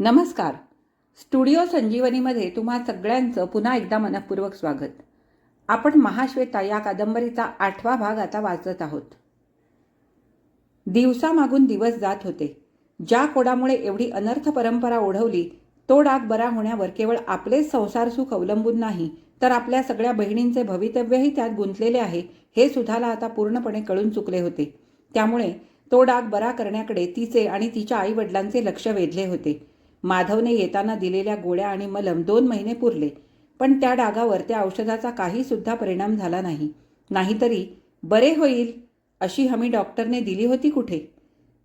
नमस्कार. स्टुडिओ संजीवनीमध्ये तुम्हा सगळ्यांचं पुन्हा एकदा मनपूर्वक स्वागत. आपण महाश्वेता या कादंबरीचा आठवा भाग आता वाचत आहोत. दिवसामागून दिवस जात होते. ज्या कोडामुळे एवढी अनर्थ परंपरा ओढवली तो डाग बरा होण्यावर केवळ आपलेच संसार सुख अवलंबून नाही तर आपल्या सगळ्या बहिणींचे भवितव्यही त्यात गुंतलेले आहे हे सुधाला आता पूर्णपणे कळून चुकले होते. त्यामुळे तो डाग बरा करण्याकडे तिचे आणि तिच्या आईवडिलांचे लक्ष वेधले होते. माधवने येताना दिलेल्या गोळ्या आणि मलम दोन महिने पुरले पण त्या डागावर त्या औषधाचा काहीसुद्धा परिणाम झाला नाही. नाहीतरी बरे होईल अशी हमी डॉक्टरने दिली होती कुठे?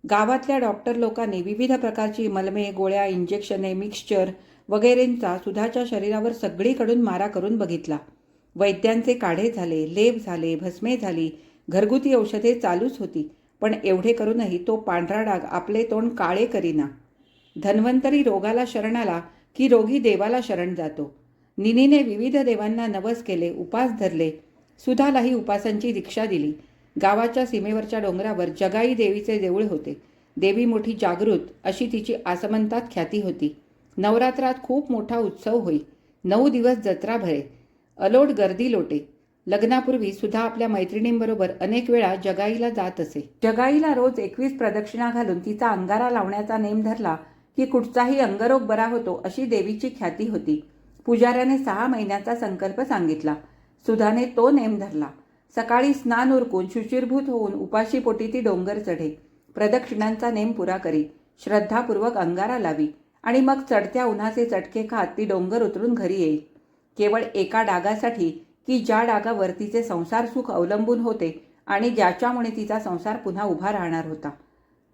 गावातल्या डॉक्टर लोकांनी विविध प्रकारची मलमे गोळ्या इंजेक्शने मिक्सचर वगैरेंचा सुधाच्या शरीरावर सगळीकडून मारा करून बघितला. वैद्यांचे काढे झाले लेप झाले भस्मे झाली घरगुती औषधे चालूच होती पण एवढे करूनही तो पांढरा डाग आपले तोंड काळे करीना. धन्वंतरी रोगाला शरण आला की रोगी देवाला शरण जातो. निनीने विविध देवांना नवस केले उपास धरले. सुधालाही उपासांची दीक्षा दिली. गावाच्या सीमेवरच्या डोंगरावर जगाई देवीचे देऊळ होते. देवी मोठी जागृत अशी तिची आसमंतात ख्याती होती. नवरात्रात खूप मोठा उत्सव होई. नऊ दिवस जत्रा भरे. अलोट गर्दी लोटे. लग्नापूर्वी सुद्धा आपल्या मैत्रिणींबरोबर अनेक वेळा जगाईला जात असे. जगाईला रोज एकवीस प्रदक्षिणा घालून तिचा अंगारा लावण्याचा नेम धरला की कुठचाही अंगरोग बरा होतो अशी देवीची ख्याती होती. पुजाऱ्याने सहा महिन्याचा संकल्प सांगितला. सुधाने तो नेम धरला. सकाळी स्नान उरकून शुचिरभूत होऊन उपाशीपोटी ती डोंगर चढे. प्रदक्षिणांचा नेम पुरा करी. श्रद्धापूर्वक अंगारा लावी. आणि मग चढत्या उन्हाचे चटके खात ती डोंगर उतरून घरी येई केवळ एका डागासाठी की ज्या डागावर तिचे संसार सुख अवलंबून होते आणि ज्याच्यामुळे तिचा संसार पुन्हा उभा राहणार होता.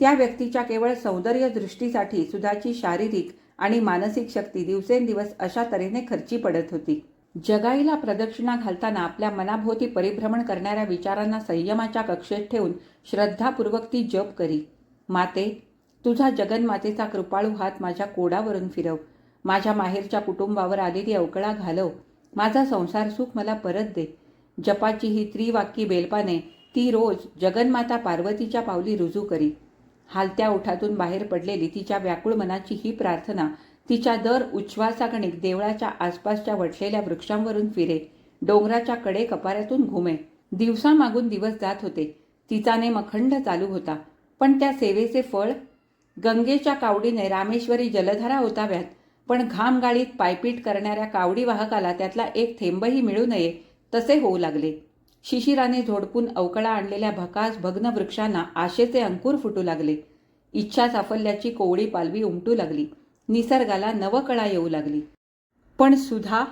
त्या व्यक्तीच्या केवळ सौंदर्य दृष्टीसाठी सुधाची शारीरिक आणि मानसिक शक्ती दिवसेंदिवस अशा तऱ्हेने खर्ची पडत होती. जगाईला प्रदक्षिणा घालताना आपल्या मनाभोवती परिभ्रमण करणाऱ्या विचारांना संयमाच्या कक्षेत ठेवून श्रद्धापूर्वक ती जप करी. माते तुझा जगन्मातेचा कृपाळू हात माझ्या कोडावरून फिरव. माझ्या माहेरच्या कुटुंबावर आलेली अवकळा घालव. माझा संसार सुख मला परत दे. जपाची ही त्रिवाक्की बेलपाने ती रोज जगन्माता पार्वतीच्या पावली रुजू करी. हालत्या ओठातून बाहेर पडलेली तिच्या व्याकुळ मनाची ही प्रार्थना तिच्या दर उच्छ्वासागणिक देवळाच्या आसपासच्या वटलेल्या वृक्षांवरून फिरे डोंगराच्या कडे कपाऱ्यातून घुमे. दिवसामागून दिवस जात होते. तिचा नेम अखंड चालू होता. पण त्या सेवेचे फळ? गंगेच्या कावडीने रामेश्वरी जलधारा होताव्यात पण घाम गाळीत पायपीट करणाऱ्या कावडी वाहकाला त्यातला एक थेंबही मिळू नये तसे होऊ लागले. शिशिराने झोडपून अवकळा आणलेल्या भकास भग्न वृक्षांना आशेचे अंकुर फुटू लागले. इच्छा साफल्याची कोवळी पालवी उमटू लागली. निसर्गाला नवकळा येऊ लागली. पण सुधा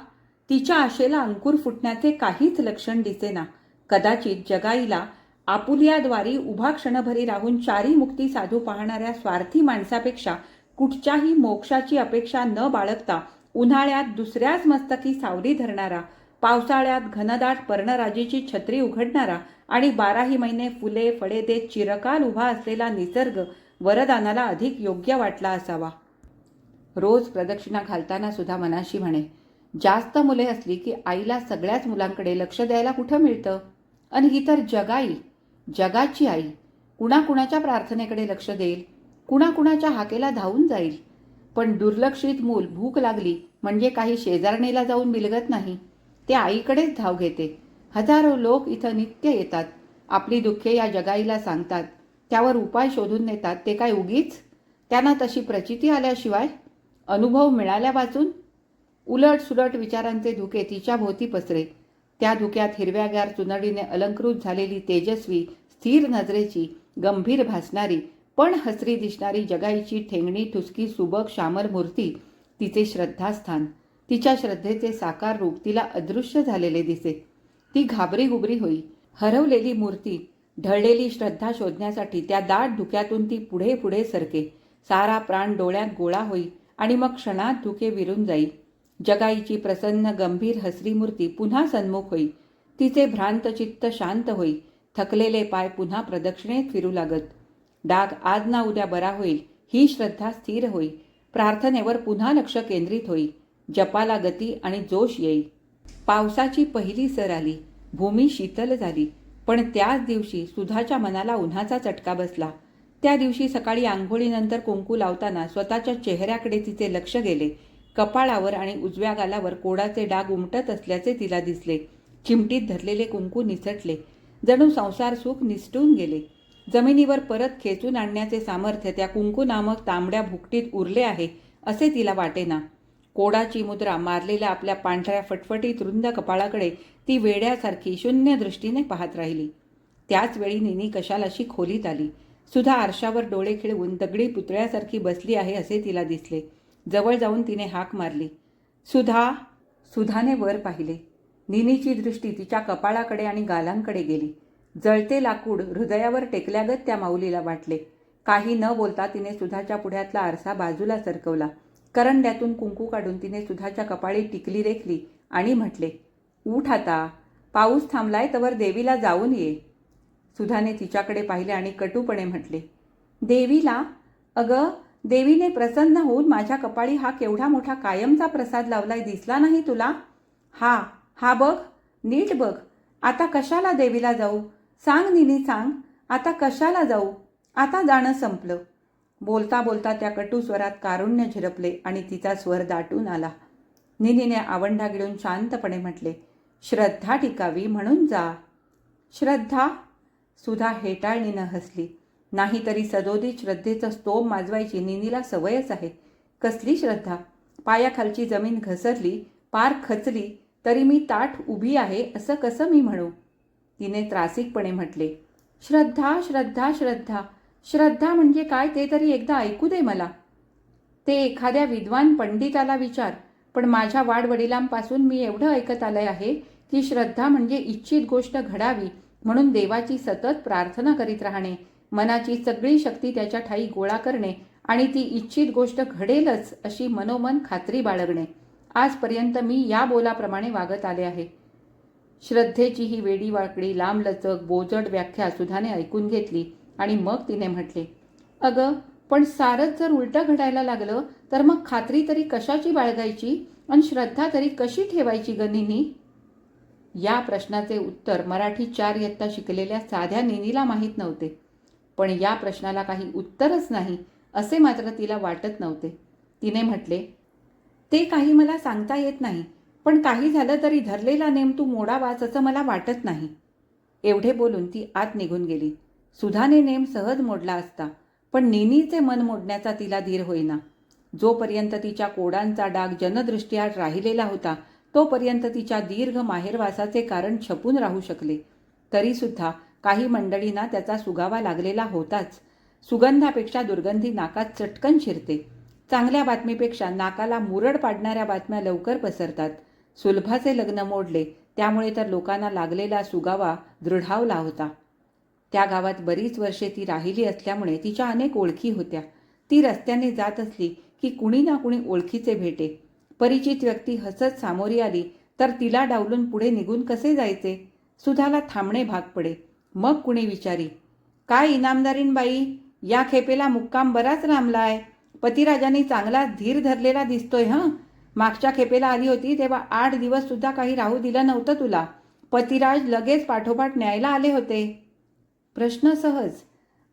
तिच्या आशेला अंकुर फुटण्याचे काहीच लक्षण दिसेना कदाचित जगाईला आपुलियाद्वारी उभा क्षणभरी राहून चारी मुक्ती साधू पाहणाऱ्या स्वार्थी माणसापेक्षा कुठच्याही मोक्षाची अपेक्षा न बाळगता उन्हाळ्यात दुसऱ्याच मस्तकी सावली धरणारा पावसाळ्यात घनदाट पर्णराजीची छत्री उघडणारा आणि बाराही महिने फुले फळे देत चिरकाल उभा असलेला निसर्ग वरदानाला अधिक योग्य वाटला असावा. रोज प्रदक्षिणा घालताना सुद्धा मनाशी म्हणे जास्त मुले असली की आईला सगळ्याच मुलांकडे लक्ष द्यायला कुठं मिळतं? आणि ही तर जगाई जगाची आई. कुणाकुणाच्या प्रार्थनेकडे लक्ष देईल कुणाकुणाच्या हाकेला धावून जाईल. पण दुर्लक्षित मूल भूक लागली म्हणजे काही शेजारणीला जाऊन बिलगत नाही. ते आईकडेच धाव घेते. हजारो लोक इथं नित्य येतात. आपली दुःखे या जगाईला सांगतात. त्यावर उपाय शोधून नेतात. ते काय उगीच? त्यांना तशी प्रचिती आल्याशिवाय अनुभव मिळाल्या वाचून? उलट सुलट विचारांचे धुके तिच्या भोवती पसरे. त्या धुक्यात हिरव्यागार चुनडीने अलंकृत झालेली तेजस्वी स्थिर नजरेची गंभीर भासणारी पण हसरी दिसणारी जगाईची ठेंगणी ठुसकी सुबक श्यामर मूर्ती तिचे श्रद्धास्थान. तिच्या श्रद्धेचे साकार रूप तिला अदृश्य झालेले दिसे. ती घाबरी गुबरी होई. हरवलेली मूर्ती ढळलेली श्रद्धा शोधण्यासाठी त्या दाट धुक्यातून ती पुढे पुढे सरके. सारा प्राण डोळ्यात गोळा होई आणि मग क्षणात धुके विरून जाई. जगाईची प्रसन्न गंभीर हसरी मूर्ती पुन्हा सन्मुख होई. तिचे भ्रांत चित्त शांत होई. थकलेले पाय पुन्हा प्रदक्षिणेत फिरू लागत. डाग आज ना उद्या बरा होईल ही श्रद्धा स्थिर होई. प्रार्थनेवर पुन्हा लक्ष केंद्रित होई. जपाला गती आणि जोश येई पावसाची पहिली सर आली. भूमी शीतल झाली. पण त्याच दिवशी सुधाच्या मनाला उन्हाचा चटका बसला. त्या दिवशी सकाळी आंघोळीनंतर कुंकू लावताना स्वतःच्या चेहऱ्याकडे तिचे लक्ष गेले. कपाळावर आणि उजव्या गालावर कोडाचे डाग उमटत असल्याचे तिला दिसले. चिमटीत धरलेले कुंकू निसटले. जणू संसार सुख निसटून गेले. जमिनीवर परत खेचून आणण्याचे सामर्थ्य त्या कुंकू नामक तांबड्या भुकटीत उरले आहे असे तिला वाटेना. कोडाची मुद्रा मारलेल्या आपल्या पांढऱ्या फटफटीत रुंद कपाळाकडे ती वेड्यासारखी शून्य दृष्टीने पाहत राहिली. त्याच वेळी निनी कशालाशी खोलीत आली. सुधा आरशावर डोळे खिळवून दगडी पुतळ्यासारखी बसली आहे असे तिला दिसले. जवळ जाऊन तिने हाक मारली. सुधा सुधाने वर पाहिले. निनीची दृष्टी तिच्या कपाळाकडे आणि गालांकडे गेली. जळते लाकूड हृदयावर टेकल्यागत त्या माऊलीला वाटले. काही न बोलता तिने सुधाच्या पुढ्यातला आरसा बाजूला सरकवला. करंड्यातून कुंकू काढून तिने सुधाच्या कपाळी टिकली रेखली आणि म्हटले उठ आता पाऊस थांबलाय तवर देवीला जाऊन ये. सुधाने तिच्याकडे पाहिले आणि कटूपणे म्हटले देवीला? अगं देवीने प्रसन्न होऊन माझ्या कपाळी हा केवढा मोठा कायमचा प्रसाद लावलाय दिसला नाही तुला? हा हा बघ नीट बघ. आता कशाला देवीला जाऊ? सांग निनी सांग. आता कशाला जाऊ? आता जाणं संपलं. बोलता बोलता त्या कटू स्वरात कारुण्य झिरपले आणि तिचा स्वर दाटून आला. निनीने आवंढा गिळून शांतपणे म्हटले श्रद्धा टिकावी म्हणून जा. श्रद्धा? सुधा हेटाळणीनं हसली. नाहीतरी सदोदित श्रद्धेचं स्तोम माजवायची निनीला सवयच आहे. कसली श्रद्धा? पायाखालची जमीन घसरली पार खचली तरी मी ताठ उभी आहे असं कसं मी म्हणू? तिने त्रासिकपणे म्हटले श्रद्धा श्रद्धा श्रद्धा श्रद्धा म्हणजे काय ते तरी एकदा ऐकू दे मला. ते एखाद्या विद्वान पंडिताला विचार पण माझ्या वाडवडिलांपासून मी एवढं ऐकत आलं आहे की श्रद्धा म्हणजे इच्छित गोष्ट घडावी म्हणून देवाची सतत प्रार्थना करीत राहणे मनाची सगळी शक्ती त्याच्या ठाई गोळा करणे आणि ती इच्छित गोष्ट घडेलच अशी मनोमन खात्री बाळगणे. आजपर्यंत मी या बोलाप्रमाणे वागत आले आहे. श्रद्धेची ही वेडी वाकडी लांबलचक बोजड व्याख्या सुधाने ऐकून घेतली. आणि मग तिने म्हटले अगं पण सारच जर उलटं घडायला लागलं तर मग खात्री तरी कशाची बाळगायची आणि श्रद्धा तरी कशी ठेवायची ग निनी? या प्रश्नाचे उत्तर मराठी चार इयत्ता शिकलेल्या साध्या निनीला माहीत नव्हते. पण या प्रश्नाला काही उत्तरच नाही असे मात्र तिला वाटत नव्हते. तिने म्हटले ते काही मला सांगता येत नाही पण काही झालं तरी धरलेला नेम तू मोडावाच असं मला वाटत नाही. एवढे बोलून ती आत निघून गेली. सुधाने नेम सहज मोडला असता पण निनीचे मन मोडण्याचा तिला धीर होईना. जोपर्यंत तिच्या कोडांचा डाग जनदृष्टीआड राहिलेला होता तोपर्यंत तिच्या दीर्घ माहेरवासाचे कारण छपून राहू शकले. तरीसुद्धा काही मंडळींना त्याचा सुगावा लागलेला होताच. सुगंधापेक्षा दुर्गंधी नाकात चटकन शिरते. चांगल्या बातमीपेक्षा नाकाला मुरड पाडणाऱ्या बातम्या लवकर पसरतात. सुलभाचे लग्न मोडले त्यामुळे तर लोकांना लागलेला सुगावा दृढावला होता. त्या गावात बरीच वर्षे ती राहिली असल्यामुळे तिच्या अनेक ओळखी होत्या. ती रस्त्याने जात असली की कुणी ना कुणी ओळखीचे भेटे. परिचित व्यक्ती हसत सामोरी आली तर तिला डावलून पुढे निघून कसे जायचे? सुधाला थांबणे भाग पडे. मग कुणी विचारी काय इनामदारीन बाई? या खेपेला मुक्काम बराच लांबलाय. पतिराजांनी चांगला धीर धरलेला दिसतोय हं? मागच्या खेपेला आली होती तेव्हा आठ दिवस सुद्धा काही राहू दिलं नव्हतं तुला. पतिराज लगेच पाठोपाठ न्यायला आले होते. प्रश्न सहज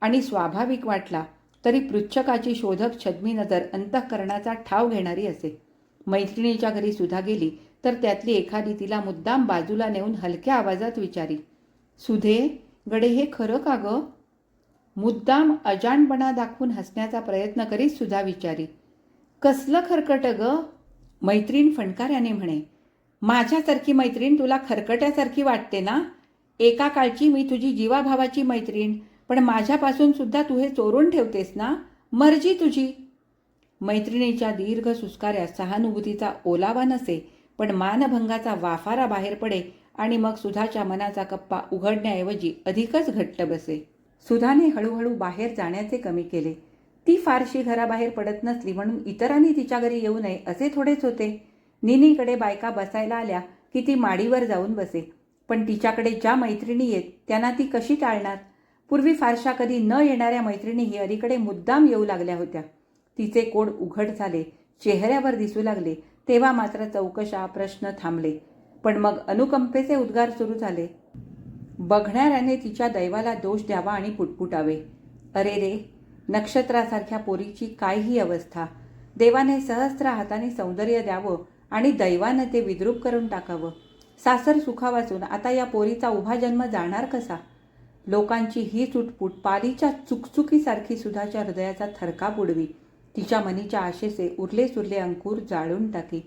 आणि स्वाभाविक वाटला तरी पृच्छकाची शोधक छद्मी नजर अंतःकरणाचा ठाव घेणारी असे. मैत्रिणीच्या घरी सुद्धा गेली तर त्यातली एखादी तिला मुद्दाम बाजूला नेऊन हलक्या आवाजात विचारी सुधे गडे हे खरं का ग? मुद्दाम अजाणपणा दाखवून हसण्याचा प्रयत्न करीत सुद्धा विचारी कसलं खरकट ग? मैत्रीण फणकाऱ्याने म्हणे माझ्यासारखी मैत्रीण तुला खरकट्यासारखी वाटते ना? एका काळची मी तुझी जीवाभावाची मैत्रीण पण माझ्यापासून सुद्धा तू हे चोरून ठेवतेस ना? मर्जी तुझी. मैत्रिणीच्या दीर्घ सुस्काऱ्या सहानुभूतीचा ओलावा नसे पण मानभंगाचा वाफारा बाहेर पडे आणि मग सुधाच्या मनाचा कप्पा उघडण्याऐवजी अधिकच घट्ट बसे. सुधाने हळूहळू बाहेर जाण्याचे कमी केले. ती फारशी घराबाहेर पडत नसली म्हणून इतरांनी तिच्या घरी येऊ नये असे थोडेच होते. निनीकडे बायका बसायला आल्या की ती माडीवर जाऊन बसे. पण तिच्याकडे ज्या मैत्रिणी येत त्यांना ती कशी टाळणार? पूर्वी फारशा कधी न येणाऱ्या मैत्रिणीही अलीकडे मुद्दाम येऊ लागल्या होत्या. तिचे कोड उघड झाले चेहऱ्यावर दिसू लागले तेव्हा मात्र चौकशा प्रश्न थांबले. पण मग अनुकंपेचे उद्गार सुरू झाले. बघणाऱ्याने तिच्या दैवाला दोष द्यावा आणि पुटपुटावे. अरे रे नक्षत्रासारख्या पोरीची काय ही अवस्था. देवाने सहस्त्र हाताने सौंदर्य द्यावं आणि दैवानं ते विद्रूप करून टाकावं. सासर सुखावाचून आता या पोरीचा उभा जन्म जाणार कसा? लोकांची ही चुटपूट पालीच्या चुकचुकीसारखी सुधाच्या हृदयाचा थरका बुडवी. तिच्या मनीच्या आशेचे उरले सुरले अंकुर जाळून टाकी.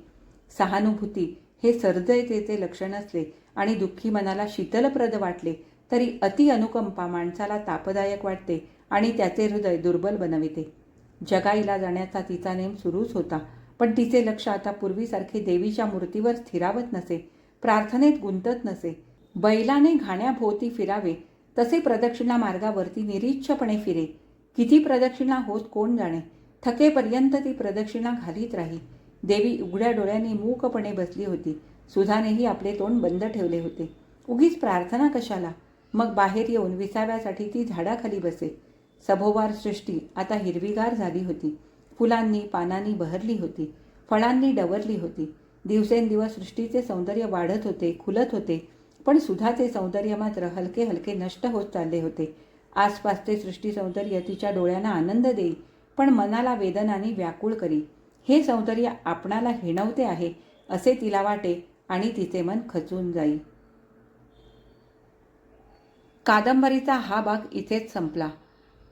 सहानुभूती हे सर्जयतेचे लक्षण असले आणि दुःखी मनाला शीतलप्रद वाटले तरी अति अनुकंपा माणसाला तापदायक वाटते आणि त्याचे हृदय दुर्बल बनविते. जगाईला जाण्याचा तिचा नेम सुरूच होता पण तिचे लक्ष आता पूर्वीसारखे देवीच्या मूर्तीवर स्थिरावत नसे. प्रार्थनेत गुंतत नसे. बैलाने घाण्याभोवती फिरावे तसे प्रदक्षिणा मार्गावरती निरीच्छपणे फिरे. किती प्रदक्षिणा होत कोण जाणे? थकेपर्यंत ती प्रदक्षिणा घालीत राही. देवी उघड्या डोळ्यांनी मूकपणे बसली होती. सुधानेही आपले तोंड बंद ठेवले होते. उगीच प्रार्थना कशाला? मग बाहेर येऊन विसाव्यासाठी ती झाडाखाली बसे. सभोवार सृष्टी आता हिरवीगार झाली होती. फुलांनी पानांनी बहरली होती. फळांनी डवरली होती. दिवसेंदिवस सृष्टीचे सौंदर्य वाढत होते खुलत होते. पण सुधाचे सौंदर्य मात्र हलके हलके नष्ट होत चालले होते. आसपासचे सृष्टी सौंदर्य तिच्या डोळ्यांना आनंद देई पण मनाला वेदनाने व्याकुळ करी हे सौंदर्य आपणाला हिणवते आहे असे तिला वाटे आणि तिचे मन खचून जाई कादंबरीचा हा भाग इथेच संपला.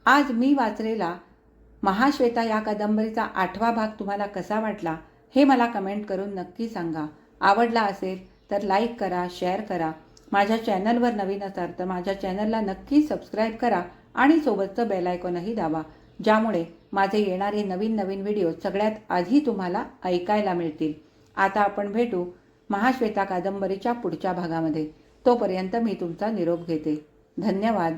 आज मी वाचलेला महाश्वेता या कादंबरीचा आठवा भाग तुम्हाला कसा वाटला? हे मला कमेंट करून नक्की सांगा. आवडला असेल तर लाईक करा शेअर करा. माझ्या चॅनलवर नवीन असाल तर माझ्या चॅनलला नक्की सबस्क्राईब करा आणि सोबतचं बेलायकॉनही दाबा. ज्यामुळे माझे येणारे नवीन नवीन व्हिडिओ सगळ्यात आधी तुम्हाला ऐकायला मिळतील. आता आपण भेटू महाश्वेता कादंबरीच्या पुढच्या भागामध्ये. तोपर्यंत मी तुमचा निरोप घेते. धन्यवाद.